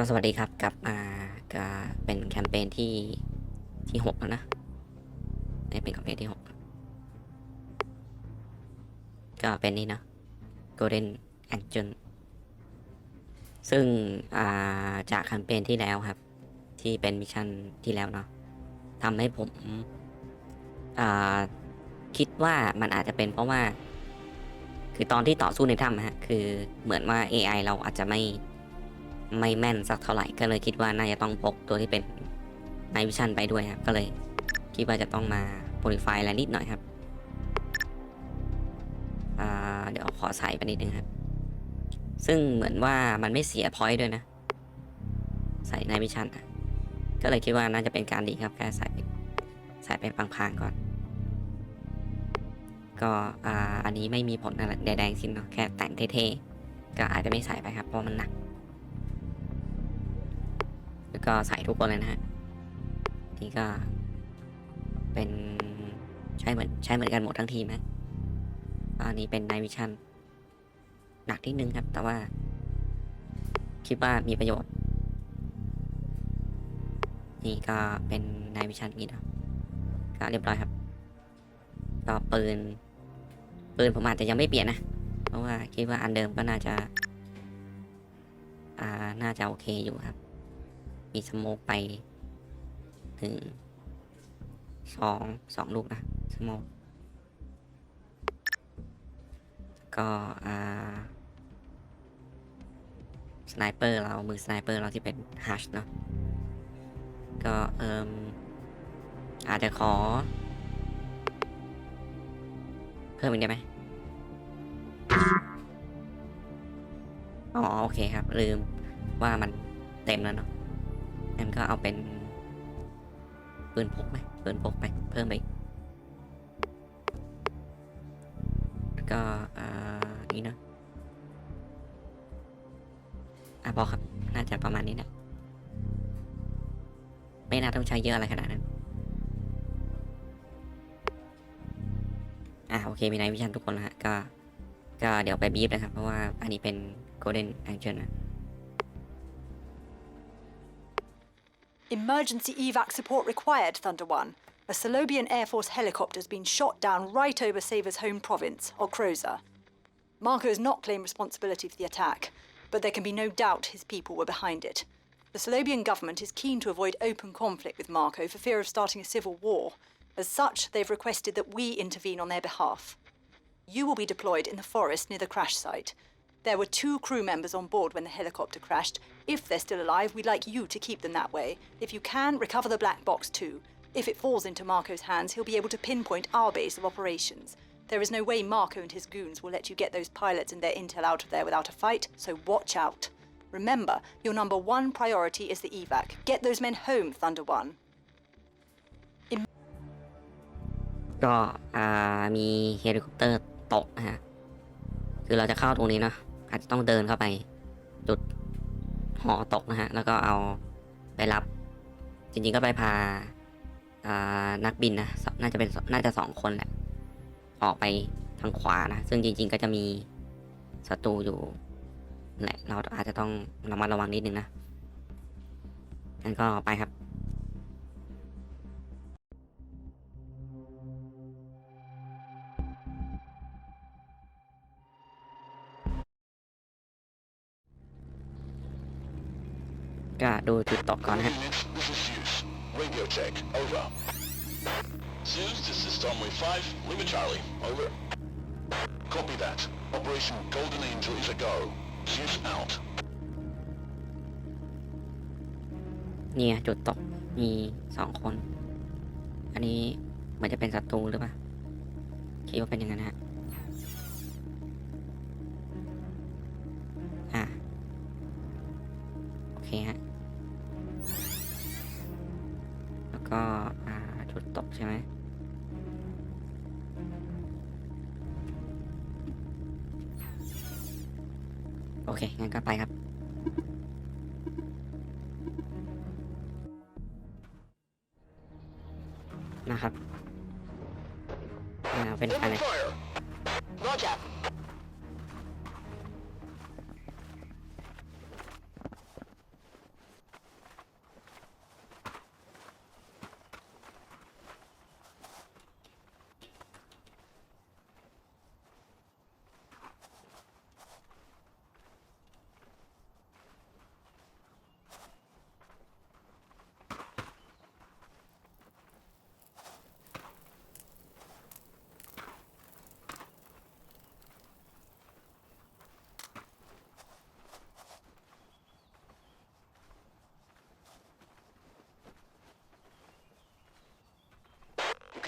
ก็สวัสดีครับกับมาก็เป็นแคมเปญที่ที่หกแล้วนะนี่เป็นแคมเปญที่หกก็เป็นนี่นะ Golden Angel ซึ่งอ่าจากแคมเปญที่แล้วครับ ที่เป็นมิชชั่นที่แล้วเนาะทำให้ผมอ่าคิดว่ามันอาจจะเป็นเพราะว่า คือตอนที่ต่อสู้ในถ้ำฮะคือเหมือนว่า AI เราอาจจะไม่ ไม่แม่นสักเท่าไหร่ก็เลยคิดว่าน่าจะต้องพกตัวที่เป็นไนวิชั่นไปด้วยครับ ก็เลยคิดว่าจะต้องมาโ o ลิฟายอะไรนิดหน่อยครับเดี๋ยวขอใส่ไปนิดนึงครับ ซึ่งเหมือนว่ามันไม่เสียพอยต์ด้วยนะ ใส่ไนวิชั่นก็เลยคิดว่าน่าจะเป็นการดีครับแค่ใส่ใส่ไปพางๆก่อน ก็อันนี้ไม่มีผลอะไรใดๆสิ้นเนาะแค่แต่งเท่ๆก็อาจจะไม่ใส่ไปครับเพราะมันหนัก แล้วก็ใส่ทุกคนเลยนะฮะนี่ก็ เป็นใช้เหมือนใช้เหมือนกันหมดทั้งทีมนะอันนี้เป็นไนวิชั่นหนักนิดนึงครับ แต่ว่า คิดว่ามีประโยชน์ นี่ก็เป็นไนวิชั่นนี้เนาะก็เรียบร้อยครับ ก็ปืน ปืนผมอาจจะยังไม่เปลี่ยนนะ เพราะว่าคิดว่าอันเดิมก็น่าจะ อ่า น่าจะโอเคอยู่ครับ มีสโมกไปหนึ่งสองสองลูกนะสโมกก็อ่าสไนเปอร์เรา มือสไนเปอร์เราที่เป็นฮัชเนาะก็เอิมอาจจะขอ เพิ่มอีกได้ไหมอ๋อ โอเคครับ ลืมว่ามันเต็มแล้วเนาะ งั้นก็เอาเป็นปืนพกไหมปืนพกไป เพิ่มไปก็อ่านี่เนอะอะพอครับ น่าจะประมาณนี้นะไม่น่าต้องใช้เยอะอะไรขนาดนั้น อะโอเคมีนายวิชันทุกคนล้วฮะก็ ก็เดี๋ยวไปบีบนะครับ เพราะว่าอันนี้เป็น Golden Angel นะ Emergency evac support required, Thunder One. A Salobian Air Force helicopter has been shot down right over Saver's home province, Okroza. Marco has not claimed responsibility for the attack, but there can be no doubt his people were behind it. The Salobian government is keen to avoid open conflict with Marco for fear of starting a civil war. As such, they've requested that we intervene on their behalf. You will be deployed in the forest near the crash site. There were two crew members on board when the helicopter crashed. If they're still alive, we'd like you to keep them that way. If you can, recover the black box too. If it falls into Marco's hands, he'll be able to pinpoint our base of operations. There is no way Marco and his goons will let you get those pilots and their intel out of there without a fight, so watch out. Remember, your number one priority is the evac. Get those men home, Thunder One. ก็อ่ามีเฮลิคอปเตอร์ตกนะฮะ คือเราจะเข้าตรงนี้เนาะ อาจจะต้องเดินเข้าไป จุดหอตกนะฮะ แล้วก็เอาไปรับ จริงๆก็ไปพาอานักบินนะ น่าจะเป็นน่าจะสองคนแหละ ออกไปทางขวานะ ซึ่งจริง ๆ ก็จะมีศัตรูอยู่แหละ เราอาจจะต้องระมัดระวังนิดนึงนะงั้นก็ไปครับ ก็ดูจุดตกก่อนนะฮะ Unit, this is Zeus. Radio check, over. Zeus, this is Stormway 5, Lima Charlie, over. Copy that. Operation Golden Angel is a go. Zeus out. เนี่ยจุดตกมีสองคน อันนี้เหมือนจะเป็นศัตรูหรือเปล่าคิดว่าเป็นอย่างนั้นฮะอะโอเคฮะ ก็อ่าจุดตกใช่ไหมโอเค งั้นก็ไปครับนะครับ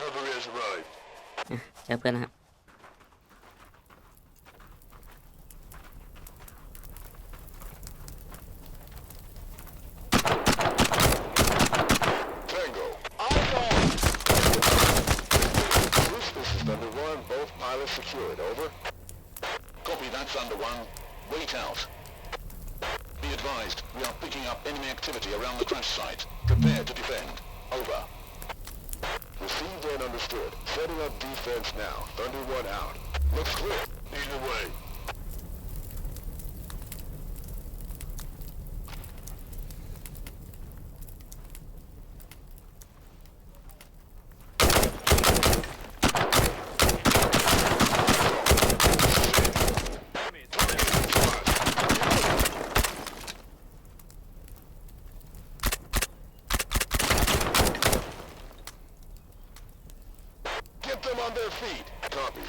Cavalry has arrived. เจอเพื่อนนะครับ Tango. Alpha! Bruce, this is Thunder One. Both pilots secured. Over. Copy that, Thunder One. Wait out. Be advised, we are picking up enemy activity around the crash site. Prepare to defend. Over. Received and understood. Setting up defense now. Thunder One out. Looks clear. Either way. Get them on their feet. Copy.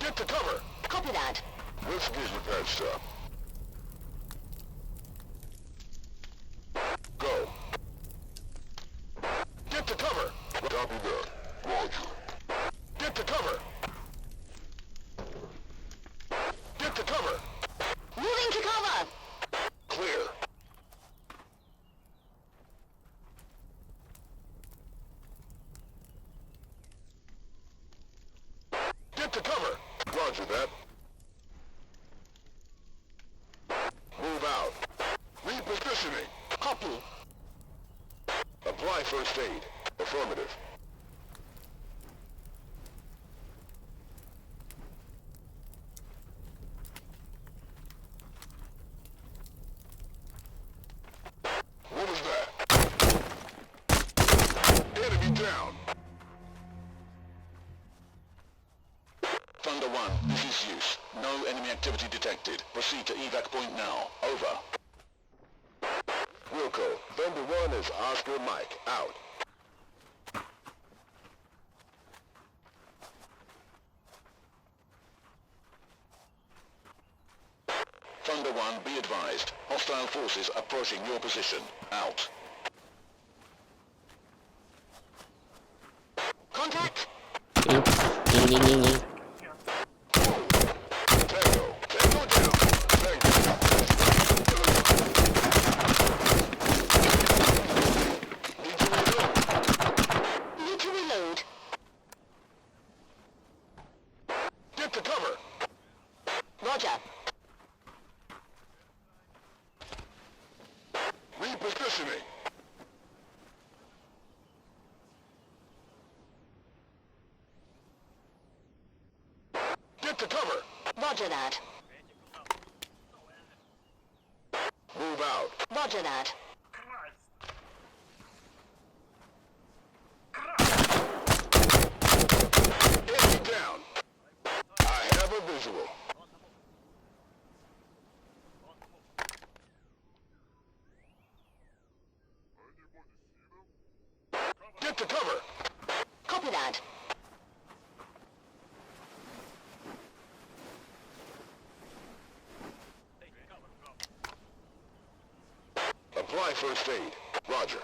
Get to cover. Copy that. Let's get repaired stuff. Go. Get to cover. Copy that. Roger. Get to cover. Get to cover. Moving to cover. Clear. Get to cover. Roger that. Move out. Repositioning. Copy. Apply first aid. Affirmative. Proceed to evac point now. Over. Wilco, Thunder 1 is Oscar Mike. Out. Thunder 1, be advised. Hostile forces approaching your position. Out. Contact. To cover. Roger that. Move out. Roger that. Enemy down. I have a visual. Get to cover. Copy that. First aid. Roger.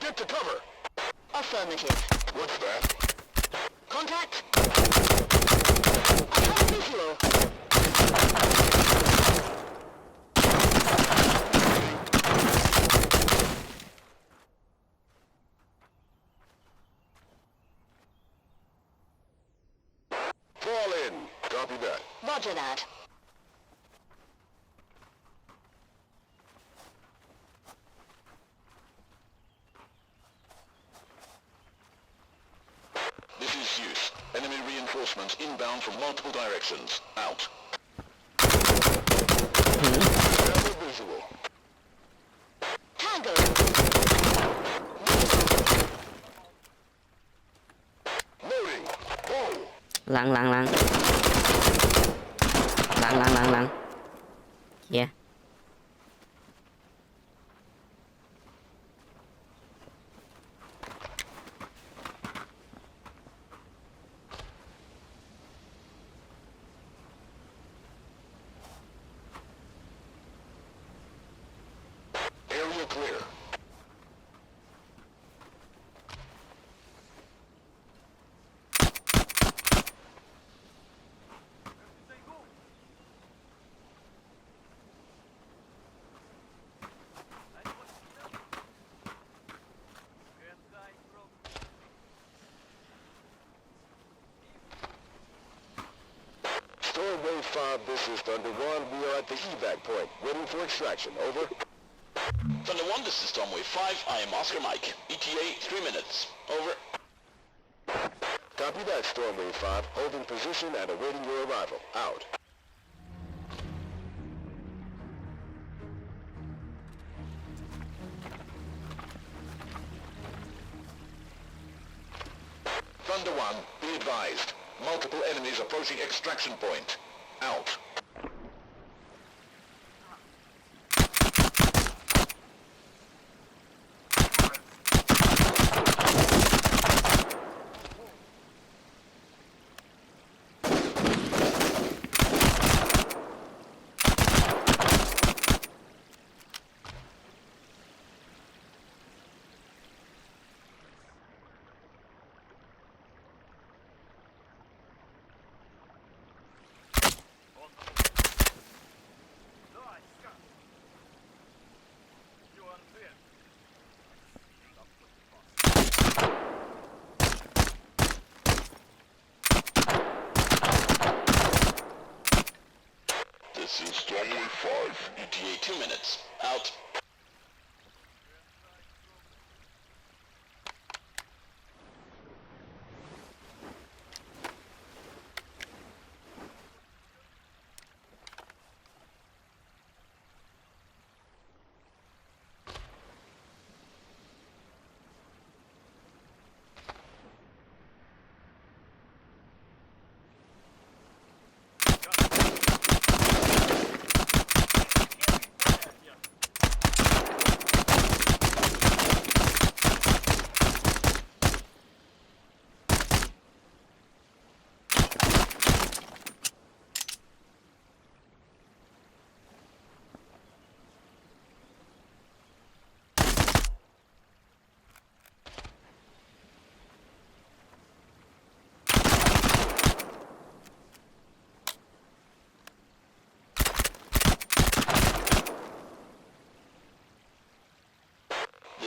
Get to cover. Affirmative. What's that? Contact. I have a visual. Fall in. Copy that. Roger that. This is Zeus. Enemy reinforcements inbound from multiple directions. Out. Lang, lang, lang. Lang, lang, lang, lang. Yeah. You're clear. Wave 5, this is Thunder 1. We are at the evac point, waiting for extraction. Over. Thunder 1, this is Stormwave 5. I am Oscar Mike. ETA, 3 minutes. Over. Copy that, Stormwave 5. Holding position and awaiting your arrival. Out. Thunder 1, be advised. Multiple enemies approaching extraction point. Out. Is Stormwave 5. ETA 2 minutes. Out.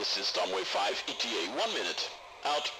This is Stormwave 5. ETA 1 minute. Out.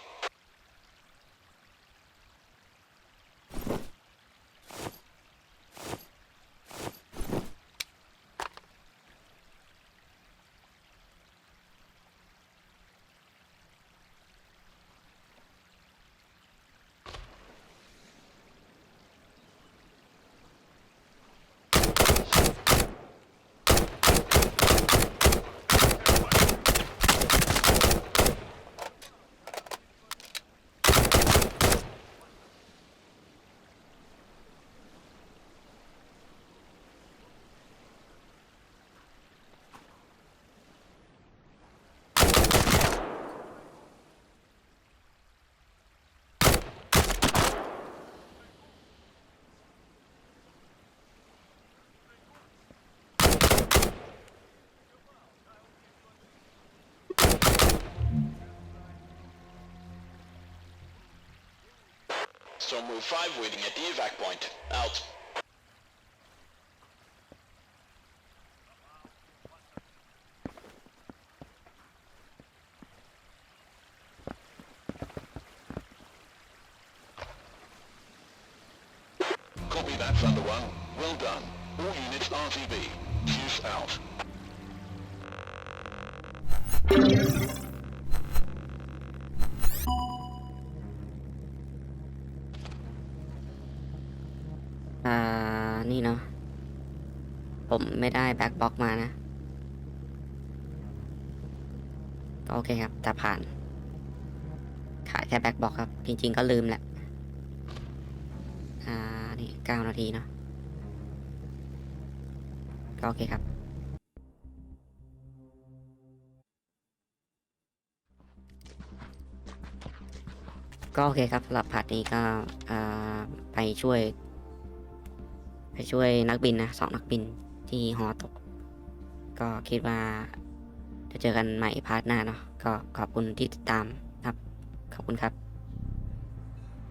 Stormwave 5 waiting at the evac point. Out. Copy that, Thunder 1. Well done. All units RTB. Zeus out. ผมไม่ได้แบ็คบ็อกมานะก็โอเคครับแต่ผ่าน ขายแค่แบ็คบ็อกครับ จริง ๆ ก็ลืมแหละ อ่า นี่เก้านาทีเนาะก็โอเคครับ ก็โอเคครับสำหรับพาร์ทนี้ก็ไปช่วย ไปช่วยนักบินนะสองนักบิน ที่หอตก ก็คิดว่าจะเจอกันใหม่พาร์ทหน้าเนาะก็ขอบคุณที่ติดตามครับ ขอบคุณครับ